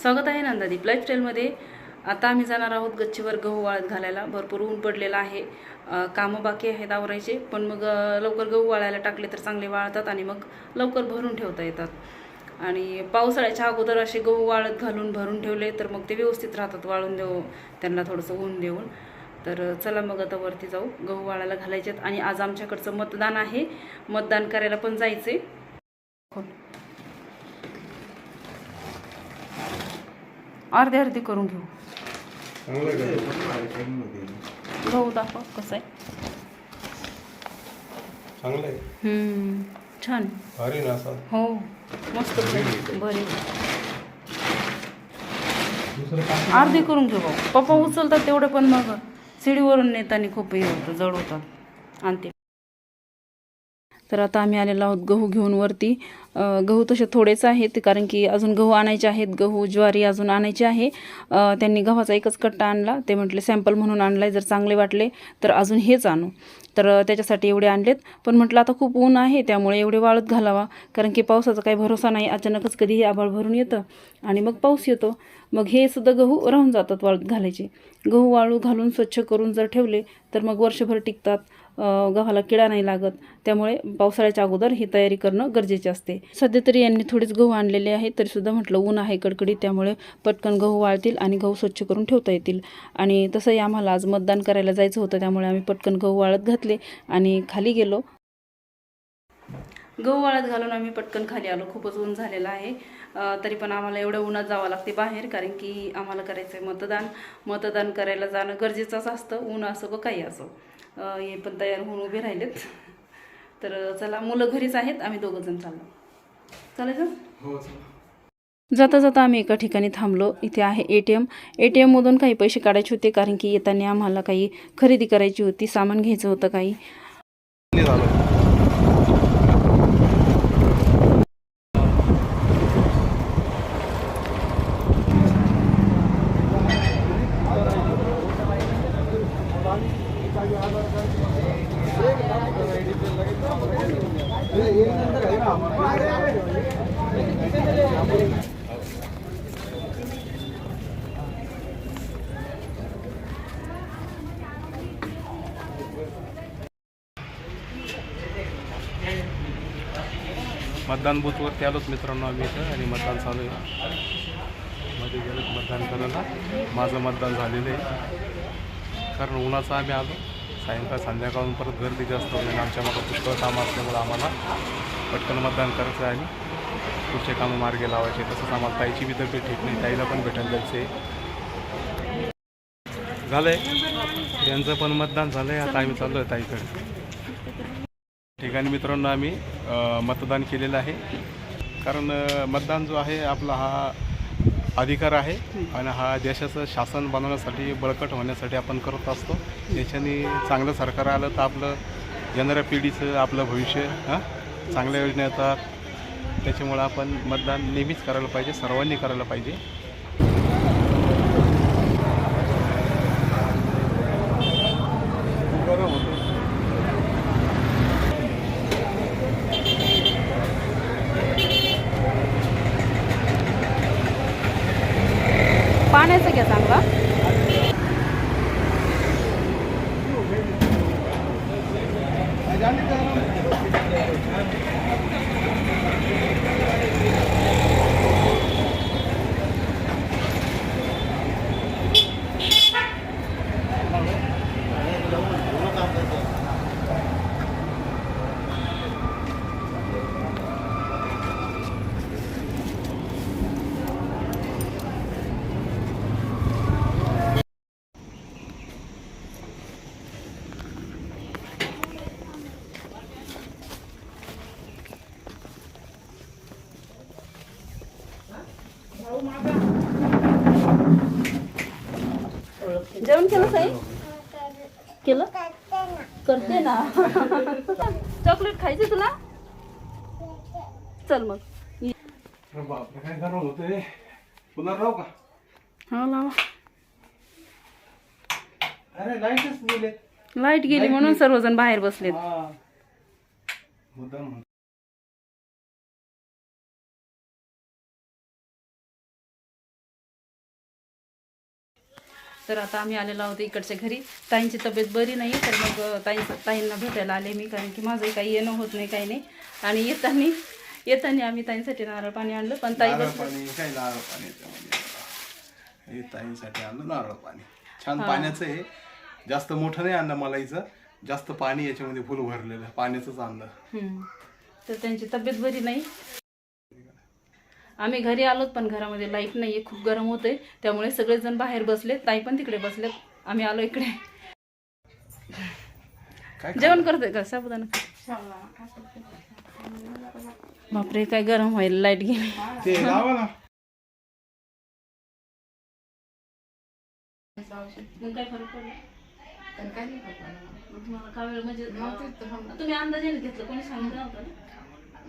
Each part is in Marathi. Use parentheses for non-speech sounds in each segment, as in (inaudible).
स्वागत आहे नंदादीप लाईफस्टाईलमध्ये आता आम्ही जाणार आहोत गच्चीवर गहू वाळत घालायला. भरपूर ऊन पडलेलं आहे. कामं बाकी आहेत आवरायचे. पण मग लवकर गहू वाळायला टाकले तर चांगले वाळतात आणि मग लवकर भरून ठेवता येतात. आणि पावसाळ्याच्या अगोदर असे गहू वाळत घालून भरून ठेवले तर मग ते व्यवस्थित राहतात. वाळून देऊ त्यांना थोडंसं ऊन देऊन. तर चला मग आता वरती जाऊ. गहू वाळायला घालायच्यात आणि आज आमच्याकडचं मतदान आहे. मतदान करायला पण जायचे अर्धे अर्धे करून घेऊ. गहू दाखव कसं आहे. छान. भारी ना असा. हो मस्त बरे. अर्धे करून घेऊ भाऊ. पप्पा उचलतात तेवढे पण मग. शिडीवरून नेताना खूप हे होतं जड होतात आणते. तर आता आम्ही आलेलो आहोत गहू घेऊन वरती गहू तसे थोडेच आहेत कारण की अजून गहू आणायचे आहेत. गहू ज्वारी अजून आणायची आहे. त्यांनी गव्हाचा एकच कट्टा आणला. ते म्हटले सॅम्पल म्हणून आणलाय जर चांगले वाटले तर अजून हेच आणू. तर त्याच्यासाठी एवढे आणलेत. पण म्हटलं आता खूप ऊन आहे त्यामुळे एवढे वाळत घालावा. कारण की पावसाचा काही भरोसा नाही. अचानकच कधीही आभाळ भरून येतं आणि मग पाऊस येतो. मग हे सुद्धा गहू राहून जातात वाळत घालायचे. गहू वाळू घालून स्वच्छ करून जर ठेवले तर मग वर्षभर टिकतात. गव्हाला किडा नाही लागत. त्यामुळे पावसाळ्याच्या अगोदर ही तयारी करणं गरजेचे असते. सध्या तरी यांनी थोडेच गहू आणलेले आहे तरीसुद्धा म्हटलं ऊन आहे कडकडीत त्यामुळे पटकन गहू वाळतील आणि गहू स्वच्छ करून ठेवता येतील. आणि तसंही आम्हाला आज मतदान करायला जायचं होतं त्यामुळे आम्ही पटकन गहू वाळत घातले आणि खाली गेलो. गहू वाळत घालून आम्ही पटकन खाली आलो. खूपच ऊन झालेलं आहे. तरी पण आम्हाला एवढ्या उन्हात जावं लागते बाहेर कारण की आम्हाला करायचं आहे मतदान. मतदान करायला जाणं गरजेचंच असतं ऊन असो व काही असो. हे पण तयार होऊन उभे राहिलेत. तर चला मुलं घरीच आहेत आम्ही दोघं जण चाललो. चालायचं हो जाता जाता आम्ही एका ठिकाणी थांबलो. इथे आहे A T M A T एममधून काही पैसे काढायचे होते कारण की येताना आम्हाला काही खरेदी करायची होती सामान घ्यायचं होतं काही. मतदान बूथवरती आलोच मित्रांनो आम्ही इथं आणि मतदान चालू आहे. मध्ये गेलो मतदान करायला. माझं मतदान झालेलं आहे. कारण उन्हाचं आम्ही आलो. सायंकाळ संध्याकाळून परत गर्दी जास्त होती आणि आमच्या मागं पुष्कळ कामं असल्यामुळे आम्हाला पटकन मतदान करायचं आहे आणि पुढचे कामं मार्गे लावायचे. तसंच आम्हाला ताईची बी तब्येत ठीक नाही. ताईला पण भेटायला जायचं आहे झालं आहे यांचं पण मतदान झालं आहे आता आम्ही चाललो आहे ताईकडे. ठिकाणी मित्रांनो आम्ही मतदान केलेलं आहे. कारण मतदान जो आहे आपला हा अधिकार आहे आणि हा देशाचं शासन बनवण्यासाठी बळकट होण्यासाठी आपण करत असतो. याच्याने चांगलं सरकार आलं तर आपलं येणाऱ्या पिढीचं आपलं भविष्य हां चांगल्या योजना येतात त्याच्यामुळं आपण मतदान नेहमीच करायला पाहिजे सर्वांनी करायला पाहिजे बरं होतं पाण्याचं घ्या चांगला जेवण केलं साई केलं करते ना (laughs) चॉकलेट खायचे तुला? चल मग. अरे बापरे काय गरम होते? पुन्हा राहू का? हा लावा. अरे लाईटच गेले लाइट गेली म्हणून सर्वजण बाहेर बसलेत. मुद्दाम तर आता आम्ही आलेलो आहोत इकडच्या घरी. ताईंची तब्येत बरी नाही तर मग ताई ताईंना भेटायला आले मी कारण की माझंही काही येणं होत नाही काही नाही. आणि येताना येताना आम्ही ताईंसाठी नारळ पाणी आणलं पण ताई नारळ पाणी काय नारळ पाणी हे ताईंसाठी आणलं नारळ पाणी. छान पाण्याचं आहे जास्त मोठं नाही आणलं मलाईचं जास्त पाणी याच्यामध्ये फुल भरलेलं. पाण्याचंच आणलं. हम्म. तर त्यांची तब्येत बरी नाही. आम्ही घरी आलोत पण घरामध्ये लाइट नाही आहे खूप गरम होतंय. त्यामुळे सगळेजण बाहेर बसले ताई पण तिकडे बसलेत. आम्ही आलो इकडे. जेवण करतोय का? साबुदाणा. बापरे काय गरम व्हायला लाइट गेली. ते लावा ना. मग काय फरक पडला? मग तुम्हाला का वेळ म्हणजे तुम्ही अंदाजाने घेतलं कोणी सांगितलं ना?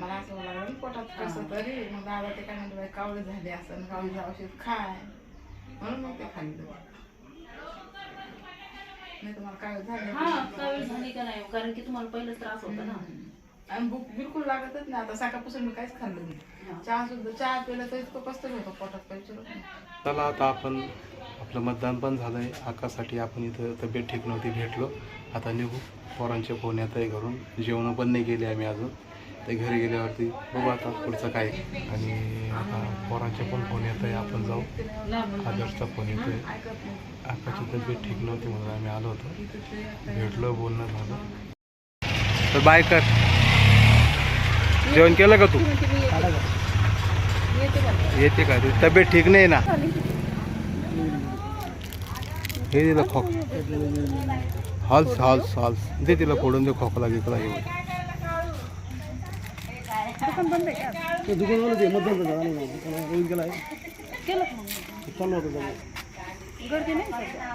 मला असं मला लागलं पोटात कसं तरी मग दादा ते काय म्हणलं बाई कावळे झाले असं कावळीचं औषध खाय म्हणून मग ते खाल्लं नाही तर मला काय झालं हा वेळ झाली का नाही? कारण की तुम्हाला पहिलेच त्रास होता ना. आणि भूक बिलकुल लागतच नाही. आता सकाळपासून मी काहीच खाल्लं नाही. चहा सुद्धा चहा पिलं तर इतकं कष्ट होतं पोटात नाही. चला आता आपण आपलं मतदान पण झालंय. आकासाठी आपण इथं तब्येत ठीक नव्हती भेटलो. आता निघू. पोरांचे फोन येत आहे घरून. जेवण पण नाही गेले आम्ही अजून. ते घरी गेल्यावरती बघू आता पुढचं काय आणि आता पोरांचे पण फोन येत आहे आपण जाऊ. आदर्शचा फोन येतोय. आकाशची तब्येत ठीक नव्हती म्हणून आम्ही आलो होतो. भेटलो बोलणं झालं. तर बाय कर. जेवण केलं का तू? येते का? तुझी तब्येत ठीक नाही ना? हे दिलं खोक. Halls Halls Halls. दे तिला फोडून दे खोकला गिकला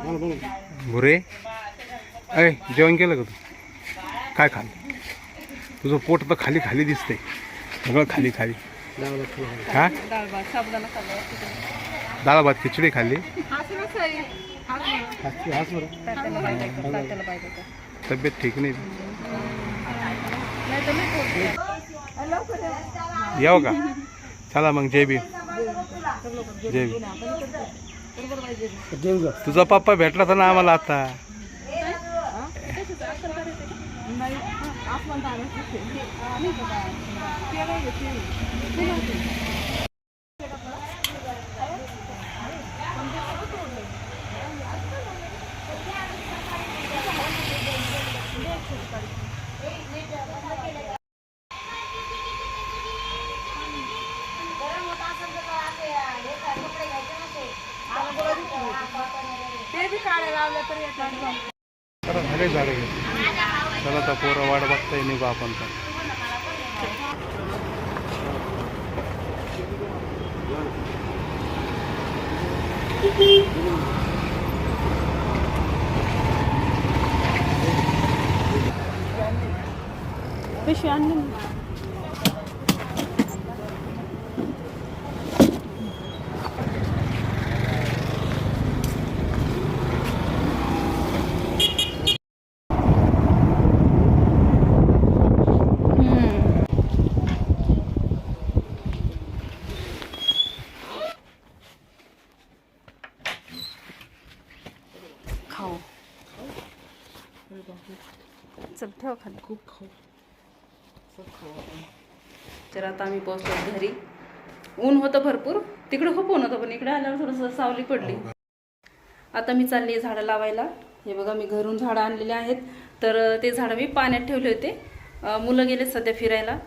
येऊ भुरे अय जेवण केलं का तू? काय खाल्लं? तुझं पोट तर खाली खाली दिसतंय. सगळं खाली खाली. हा? डाळ भात खिचडी खाल्ली? तब्येत ठीक नाही. नाही तर मी बोलते. येऊ का? चला मग जय बी. जय बी. तुझा पप्पा भेटला होता ना आम्हाला आता. सगळे झाले झाले चला तर पोरं वाट बघताय निघू आपण तर. पिशवी आणली ठेव खाली खूप. खाऊ तर आता आम्ही पोहोचलो घरी. ऊन होतं भरपूर. तिकडे खूप ऊन होतं पण इकडे आल्यावर थोडंसं सावली पडली. आता मी चालली आहे झाडं लावायला. हे बघा मी घरून झाडं आणलेले आहेत. तर ते झाडं मी पाण्यात ठेवले होते. मुलं गेले सध्या फिरायला.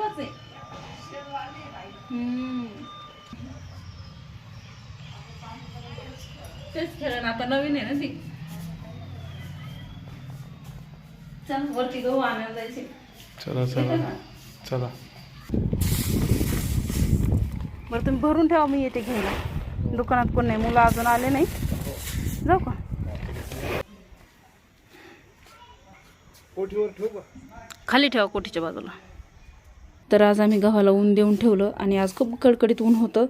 एकच आहे. हम्म. तेच खेळ आता नवीन आहे ना ती. चल वरती गहू आणायला जायचे. चला चला. चला. बरं तुम्ही भरून ठेवा मी येते घ्यायला. दुकानात कोण नाही मुलं अजून आले नाही. जाऊ का? खाली ठेवा कोठीच्या बाजूला. तर आज आम्ही गव्हाला ऊन देऊन ठेवलं आणि आज खूप कडकडीत ऊन होतं.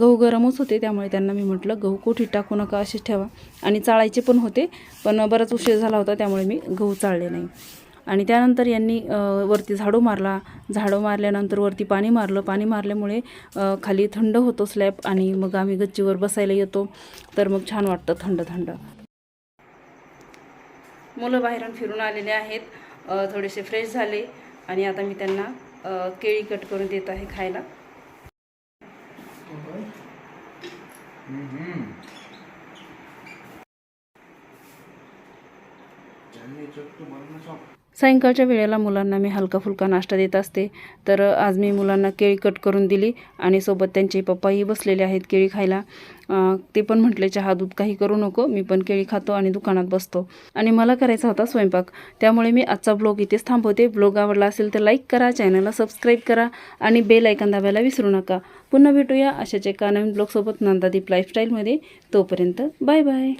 गहू गरमच होते त्यामुळे त्यांना मी म्हटलं गहू कोठीत टाकू नका असेच ठेवा. आणि चाळायचे पण होते पण बराच उशीर झाला होता त्यामुळे मी गहू चाळले नाही. आणि त्यानंतर यांनी वरती झाडू मारला. झाडू मारल्यानंतर वरती पाणी मारलं. पाणी मारल्यामुळे खाली थंड होतो स्लॅब आणि मग आम्ही गच्चीवर बसायला येतो. तर मग छान वाटतं थंड थंड. मुलं बाहेरून फिरून आलेले आहेत. थोडेसे फ्रेश झाले आणि आता मी त्यांना केळी कट करून देत आहे खायला. सायंकाळच्या वेळेला मुलांना मी हलका फुलका नाश्ता देत असते. तर आज मी मुलांना केळी कट करून दिली आणि सोबत त्यांचे पप्पाही बसलेले आहेत केळी खायला. ते पण म्हटले चहा दूध काही करू नको मी पण केळी खातो आणि दुकानात बसतो. आणि मला करायचा होता स्वयंपाक. त्यामुळे मी आजचा ब्लॉग इथेच थांबवते. ब्लॉग आवडला असेल तर लाईक करा चॅनलला सबस्क्राईब करा आणि बेल ऐकन दाबायला विसरू नका. पुन्हा भेटूया अशाच एका नवीन ब्लॉगसोबत नंदादीप लाईफस्टाईलमध्ये तोपर्यंत बाय बाय